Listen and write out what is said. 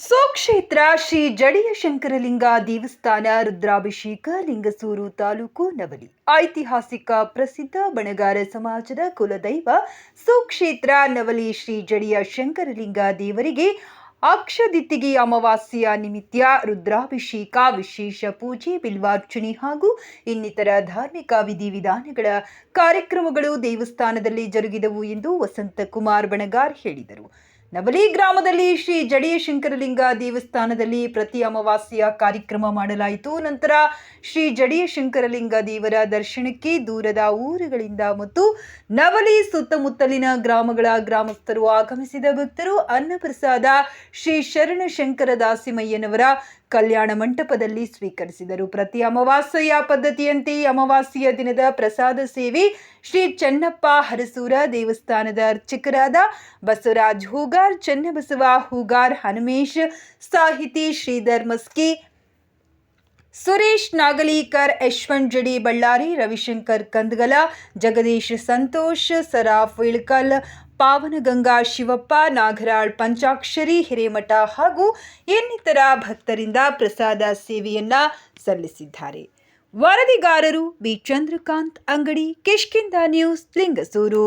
ಶ್ರೀ ಜಡಿಯ ಶಂಕರಲಿಂಗ ದೇವಸ್ಥಾನ, ರುದ್ರಾಭಿಷೇಕ, ಲಿಂಗಸೂರು ತಾಲೂಕು ನವಲಿ. ಐತಿಹಾಸಿಕ ಪ್ರಸಿದ್ಧ ಬಣಗಾರ ಸಮಾಜದ ಕುಲದೈವ ಸುಕ್ಷೇತ್ರ ನವಲಿ ಶ್ರೀ ಜಡಿಯ ಶಂಕರಲಿಂಗ ದೇವರಿಗೆ ಅಕ್ಷದಿತ್ತಿಗೆ ಅಮಾವಾಸ್ಯೆಯ ನಿಮಿತ್ತ ರುದ್ರಾಭಿಷೇಕ, ವಿಶೇಷ ಪೂಜೆ, ಬಿಲ್ವಾರ್ಚನೆ ಹಾಗೂ ಇನ್ನಿತರ ಧಾರ್ಮಿಕ ವಿಧಿವಿಧಾನಗಳ ಕಾರ್ಯಕ್ರಮಗಳು ದೇವಸ್ಥಾನದಲ್ಲಿ ಜರುಗಿದವು ಎಂದು ವಸಂತಕುಮಾರ್ ಬಣಗಾರ್ ಹೇಳಿದರು. ನವಲಿ ಗ್ರಾಮದಲ್ಲಿ ಶ್ರೀ ಜಡಿಯ ಶಂಕರಲಿಂಗ ದೇವಸ್ಥಾನದಲ್ಲಿ ಪ್ರತಿ ಅಮಾವಾಸ್ಯೆಯ ಕಾರ್ಯಕ್ರಮ ಮಾಡಲಾಯಿತು. ನಂತರ ಶ್ರೀ ಜಡಿಯ ಶಂಕರಲಿಂಗ ದೇವರ ದರ್ಶನಕ್ಕೆ ದೂರದ ಊರುಗಳಿಂದ ಮತ್ತು ನವಲಿ ಸುತ್ತಮುತ್ತಲಿನ ಗ್ರಾಮಗಳ ಗ್ರಾಮಸ್ಥರು ಆಗಮಿಸಿದ ಭಕ್ತರು, ಅನ್ನಪ್ರಸಾದ ಶ್ರೀ ಶರಣ ಶಂಕರ ದಾಸಿಮಯ್ಯನವರ ಕಲ್ಯಾಣ ಮಂಟಪದಲ್ಲಿ ಸ್ವೀಕರಿಸಿದರು. ಪ್ರತಿ ಅಮಾವಾಸ್ಯೆಯ ಪದ್ಧತಿಯಂತೆ ಅಮಾವಾಸ್ಯೆಯ ದಿನದ ಪ್ರಸಾದ ಸೇವೆ ಶ್ರೀ ಚನ್ನಪ್ಪ ಹರಸೂರ ದೇವಸ್ಥಾನದ ಅರ್ಚಕರಾದ ಬಸವರಾಜ್ ಹೂಗಾರ್, ಚನ್ನಬಸವ ಹೂಗಾರ್, ಹನುಮೇಶ್, ಸಾಹಿತಿ ಶ್ರೀಧರ್ ಮಸ್ಕಿ ಸುರೇಶ್ ನಾಗಲೀಕರ್, ಯಶ್ವಂತ್ ಜಡಿ ಬಳ್ಳಾರಿ, ರವಿಶಂಕರ್ ಕಂದಗಲ, ಜಗದೀಶ್ ಸಂತೋಷ್, ಸರಾಫ್ ಇಳ್ಕಲ್, ಪಾವನಗಂಗಾ ಶಿವಪ್ಪ, ನಾಗರಾಳ್ ಪಂಚಾಕ್ಷರಿ, ಹಿರೇಮಠ ಹಾಗೂ ಇನ್ನಿತರ ಭಕ್ತರಿಂದ ಪ್ರಸಾದ ಸೇವೆಯನ್ನ ಸಲ್ಲಿಸಿದ್ದಾರೆ. ವರದಿಗಾರರು ಬಿ. ಚಂದ್ರಕಾಂತ್ ಅಂಗಡಿ ಕಿಷ್ಕಿಂದ ನ್ಯೂಸ್, ಲಿಂಗಸೂರು.